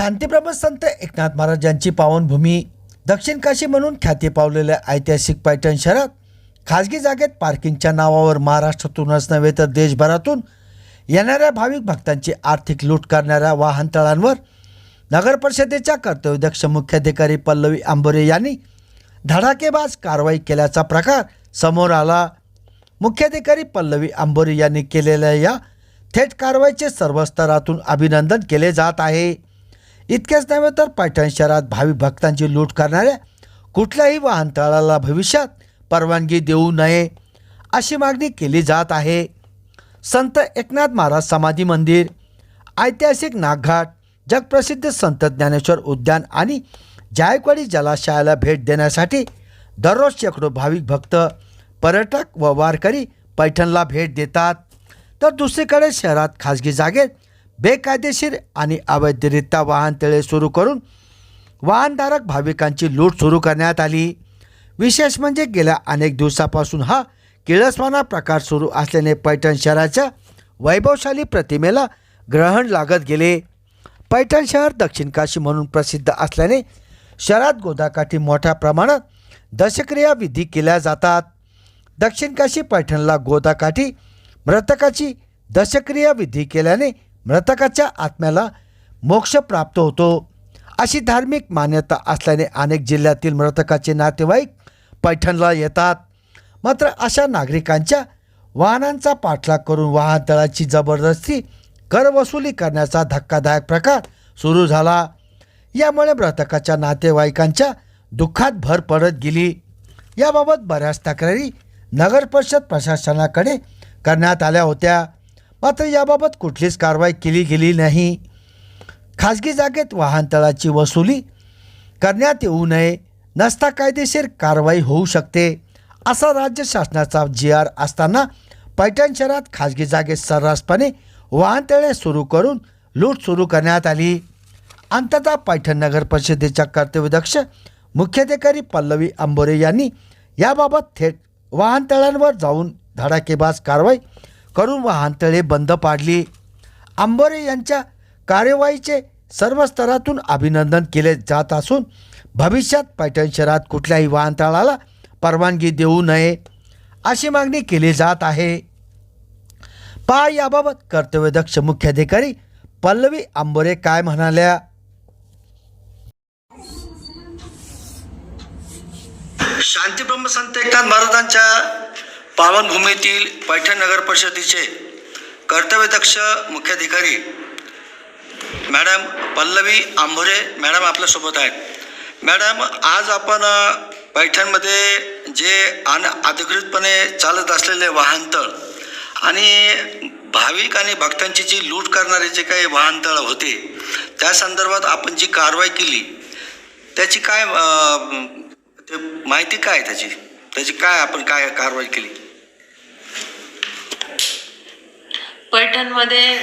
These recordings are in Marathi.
शांतीप्रभ संत एकनाथ महाराज यांची पावनभूमी दक्षिण काशी म्हणून ख्याती पावलेल्या ऐतिहासिक पैठण शहरात खाजगी जागेत पार्किंगच्या नावावर महाराष्ट्रातूनच नव्हे तर देशभरातून येणाऱ्या भाविक भक्तांची आर्थिक लूट करणाऱ्या वाहनतळांवर नगरपरिषदेच्या कर्तव्यदक्ष मुख्याधिकारी पल्लवी आंबोरे यांनी धडाकेबाज कारवाई केल्याचा प्रकार समोर आला. मुख्याधिकारी पल्लवी आंबोरे यांनी केलेल्या या थेट कारवाईचे सर्व स्तरातून अभिनंदन केले जात आहे. इतकेच नव्हे तर पैठण शहरात भाविक भक्तांची लूट करणाऱ्या कुठल्याही वाहनतळाला भविष्यात परवानगी देऊ नये अशी मागणी केली जात आहे. संत एकनाथ महाराज समाधी मंदिर ऐतिहासिक नागघाट जगप्रसिद्ध संत ज्ञानेश्वर उद्यान आणि जायकवाडी जलाशयाला भेट देण्यासाठी दररोज शेकडो भाविक भक्त पर्यटक व वारकरी पैठणला भेट देतात. तर दुसरीकडे शहरात खाजगी जागेत बेकायदेशीर आणि अवैधरित्या वाहनतळे सुरू करून वाहनधारक भाविकांची लूट सुरू करण्यात आली. विशेष म्हणजे गेल्या अनेक दिवसापासून हा किळसवाना प्रकार सुरू असल्याने पैठण शहराच्या वैभवशाली प्रतिमेला ग्रहण लागत गेले. पैठण शहर दक्षिण काशी म्हणून प्रसिद्ध असल्याने शहरात गोदाकाठी मोठ्या प्रमाणात दशक्रिया विधी केल्या जातात. दक्षिण काशी पैठणला गोदाकाठी मृतकाची दशक्रिया विधी केल्याने मृतकाच्या आत्म्याला मोक्ष प्राप्त होतो. अशी धार्मिक मान्यता असल्याने अनेक जिल्ह्यातील मृतकाचे नातेवाईक पैठणला येतात. मात्र अशा नागरिकांच्या वाहनांचा पाठलाग करून वाहनतळाची जबरदस्ती करवसुली करण्याचा धक्कादायक प्रकार सुरू झाला. यामुळे मृतकाच्या नातेवाईकांच्या दुःखात भर पडत गेली. याबाबत बऱ्याच तक्रारी नगरपरिषद प्रशासनाकडे करण्यात आल्या होत्या. मात्र याबाबत कुठलीच कारवाई केली गेली नाही. खाजगी जागेत वाहनतळाची वसुली करण्यात येऊ नये नसता कायदेशीर कारवाई होऊ शकते असा राज्य शासनाचा जी आर असताना पैठण शहरात खाजगी जागेत सर्रासपणे वाहनतळे सुरू करून लूट सुरू करण्यात आली. अंततः पैठण नगर परिषदेच्या कर्तव्यदक्ष मुख्याधिकारी पल्लवी आंबोरे यांनी याबाबत थेट वाहनतळांवर जाऊन धडाकेबाज कारवाई करून वाहनतळे बंद पाडली. आंबोरे यांच्या कार्यवाहीचे सर्व स्तरातून अभिनंदन केले जात असून भविष्यात पैठण शहरात कुठल्याही वाहनतळाला परवानगी देऊ नये अशी मागणी केली जात आहे. पहा याबाबत कर्तव्यदक्ष मुख्याधिकारी पल्लवी आंबोरे काय म्हणाल्या? शांतीब्रह्म संत एकनाथ महाराजांच्या पावनभूमीतील पैठण नगर परिषदेचे कर्तव्यदक्ष मुख्याधिकारी मॅडम पल्लवी आंभोरे मॅडम आपल्यासोबत आहेत. मॅडम आज आपण पैठणमध्ये जे अन अधिकृतपणे चालत असलेले वाहनतळ आणि भाविक आणि भक्तांची जी लूट करणारे जे काही वाहनतळ होते त्या संदर्भात आपण जी कारवाई केली त्याची काय ते माहिती काय त्याची? त्याची काय आपण काय कारवाई केली? पैठणमध्ये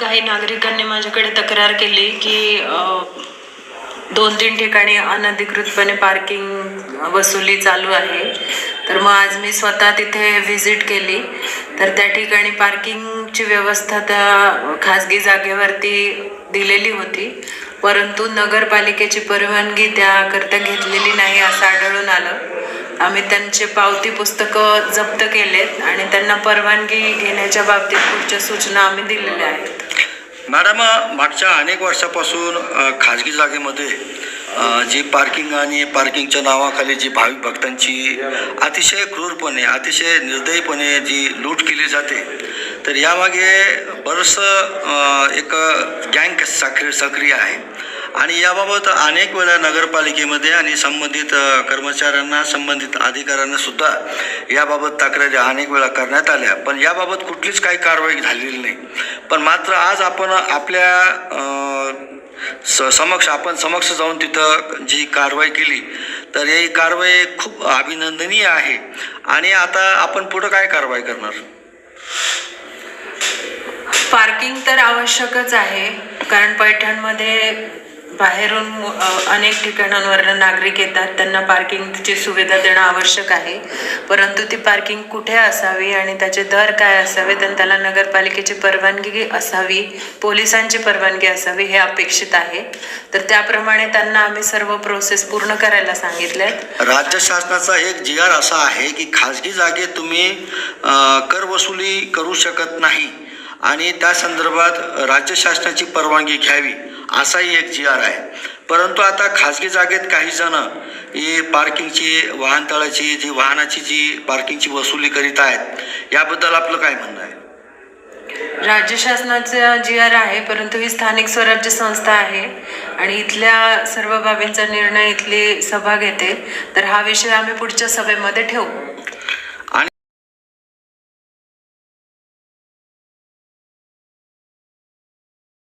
काही नागरिकांनी माझ्याकडे तक्रार केली की दोन तीन ठिकाणी अनधिकृतपणे पार्किंग वसुली चालू आहे. तर मग आज मी स्वतः तिथे व्हिजिट केली. तर त्या ठिकाणी पार्किंगची व्यवस्था त्या खाजगी जागेवरती दिलेली होती. परंतु नगरपालिकेची परवानगी त्याकरता घेतलेली नाही असं आढळून आलं. आम्ही त्यांचे पावती पुस्तकं जप्त केलेत आणि त्यांना परवानगी घेण्याच्या बाबतीत पुढच्या सूचना आम्ही दिलेल्या आहेत. मॅडम मागच्या अनेक वर्षापासून खाजगी जागेमध्ये जी पार्किंग आणि पार्किंगच्या नावाखाली जी भाविक भक्तांची अतिशय क्रूरपणे अतिशय निर्दयीपणे जी लूट केली जाते तर यामागे बरंचसं एक गँग सक्रिय सक्रिय आहे. आणि याबाबत अनेक वेळा नगरपालिकेमध्ये आणि संबंधित कर्मचाऱ्यांना संबंधित अधिकाऱ्यांना सुद्धा याबाबत तक्रारी अनेक वेळा करण्यात आल्या. पण याबाबत कुठलीच काही कारवाई झालेली नाही. पण मात्र आज आपण आपल्या स समक्ष आपण समक्ष जाऊन तिथं जी कारवाई केली तर ही कारवाई खूप अभिनंदनीय आहे. आणि आता आपण पुढं काय कारवाई करणार? पार्किंग तर आवश्यकच आहे. कारण पैठणमध्ये बाहेरून अनेक ठिकाणांवरनं नागरिक येतात. त्यांना पार्किंगची सुविधा देणं आवश्यक आहे. परंतु ती पार्किंग कुठे असावी आणि त्याचे दर काय असावे तर त्याला नगरपालिकेची परवानगी असावी पोलिसांची परवानगी असावी हे अपेक्षित आहे. तर त्याप्रमाणे त्यांना आम्ही सर्व प्रोसेस पूर्ण करायला सांगितले राज्य शासनाचा एक जी आर असा आहे की खाजगी जागेत तुम्ही करवसुली कर वसुली करू शकत नाही. आणि त्या संदर्भात राज्य शासनाची परवानगी घ्यावी. असाही एक जी आर आहे. परंतु आता खाजगी जागेत काही जण ही पार्किंगची वाहनतळाची जी वाहनाची जी पार्किंगची वसुली करीत आहेत याबद्दल आपलं काय म्हणणं आहे? राज्य शासनाचा जी आर आहे परंतु ही स्थानिक स्वराज्य संस्था आहे आणि इथल्या सर्व बाबींचा निर्णय इथली सभा घेते. तर हा विषय आम्ही पुढच्या सभेमध्ये ठेवू.